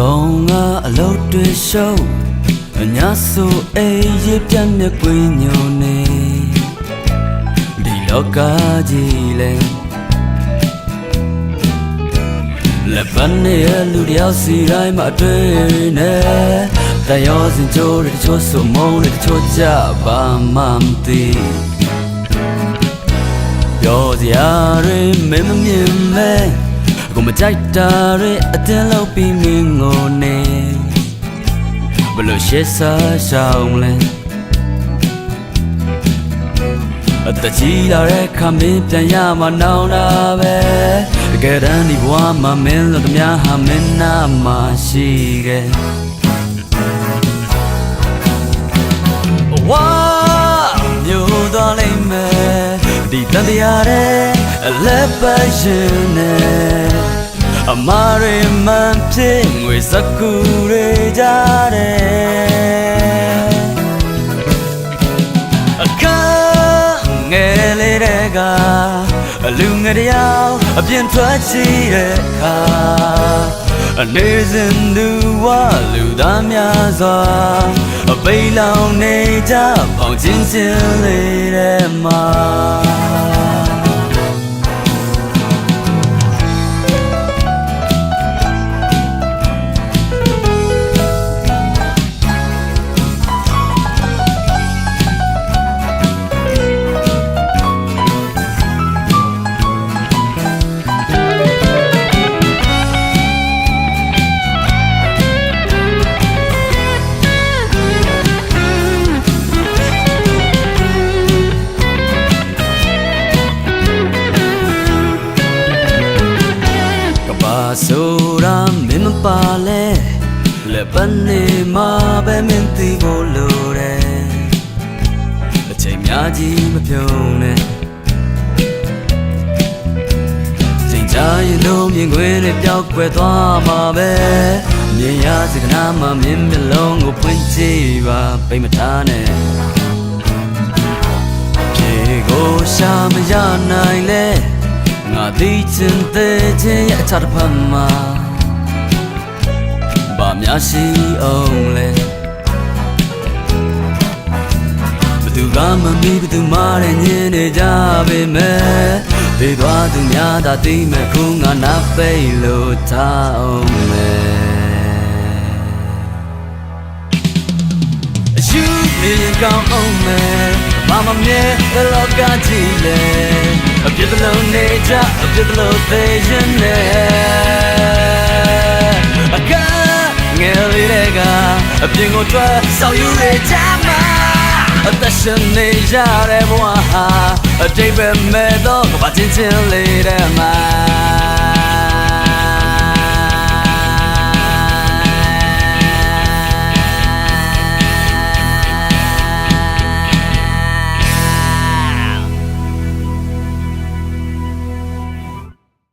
ကောင်ကအလုတ်တွေရှုံးအညာဆိုအေးရပြတ်မြက်ကွင်းညုံနေဒီလောကကြီးလဲလက်ပန်းနဲ့လူတယောက်စီတိုင်းမှာတွေ့နေတန်ရောစင်ကြိုးတွေတချို့ဆိုမုန်းတွေတချို့ကြပါမှမသိပြောစရာတွေမင်းမမြင်မဲ ကိုမကြိုက်တာတွေအတင်းလောက်ပြီးမင်းငိုနေဘလို့ရှေ့စားရှောင်းလဲအတကြီးလာတဲ့ခမင်းပြန်ရမှာနောင်တာပဲတကယ်တမ်းဒီဘဝမှာမင်းတို့တများဟာမင်းနာမှာရှိခဲ့ဝါမျိုးတော်လိမ့်မယ်ဒီတန်တရားတဲ့အလက်ပါရှင်နဲ့ အမားတွေမှန်ဖြစ်ငွေစကူတွေကြတယ်အခန်းငယ်လေးတဲ့ကအလူငယ်တယောက်အပြင်ထွက်ချီတဲ့အခါအနေစဉ်သူဝလူသားများစွာအပိတ်လောင်နေကြပေါင်ချင်းချင်းလေးတဲ့မှာ ဆိုတာမင်းမပါလဲလက်ပန်းနေမှာပဲမင်းသိဖို့လိုတယ်အချိန်များကြီးမပြုံးနဲ့ချိန်ချရင်လုံးမြင်ခွေတွေပျောက်ကွယ်သွားမှာပဲမြင်ရစကနာမှာမင်းမျက်လုံးကိုဖွင့်ကြည့်ပါပိတ်မထားနဲ့ပြေကိုရှာမရနိုင်လဲငါ သိချင်တဲ့ချင်းရဲ့အချတစ်ဖက်မှာဘာများရှိအောင်လဲဘသူကမမီဘသူမတဲ့ညင်နေကြပေမဲ့ဒေသွားသူများသာသိမဲ့ခုငါနာပိတ်လို့ထားအောင်မယ်အယူနေကောင်းအောင်မယ်မမမြဲဘယ်လောကကြီးလဲ အပြစ်တလုံးနေကြအပြစ်တလုံးသေးရင်နဲ့အကငယ်လေးတွေကအပြင်ကိုထွက်ဆောင်ယူနေကြမှာအသက်ရှင်နေကြတဲ့ဘဝဟာအတိတ်ပဲမဲ့တော့ကဘာချင်းချင်းလေးတဲ့မှာ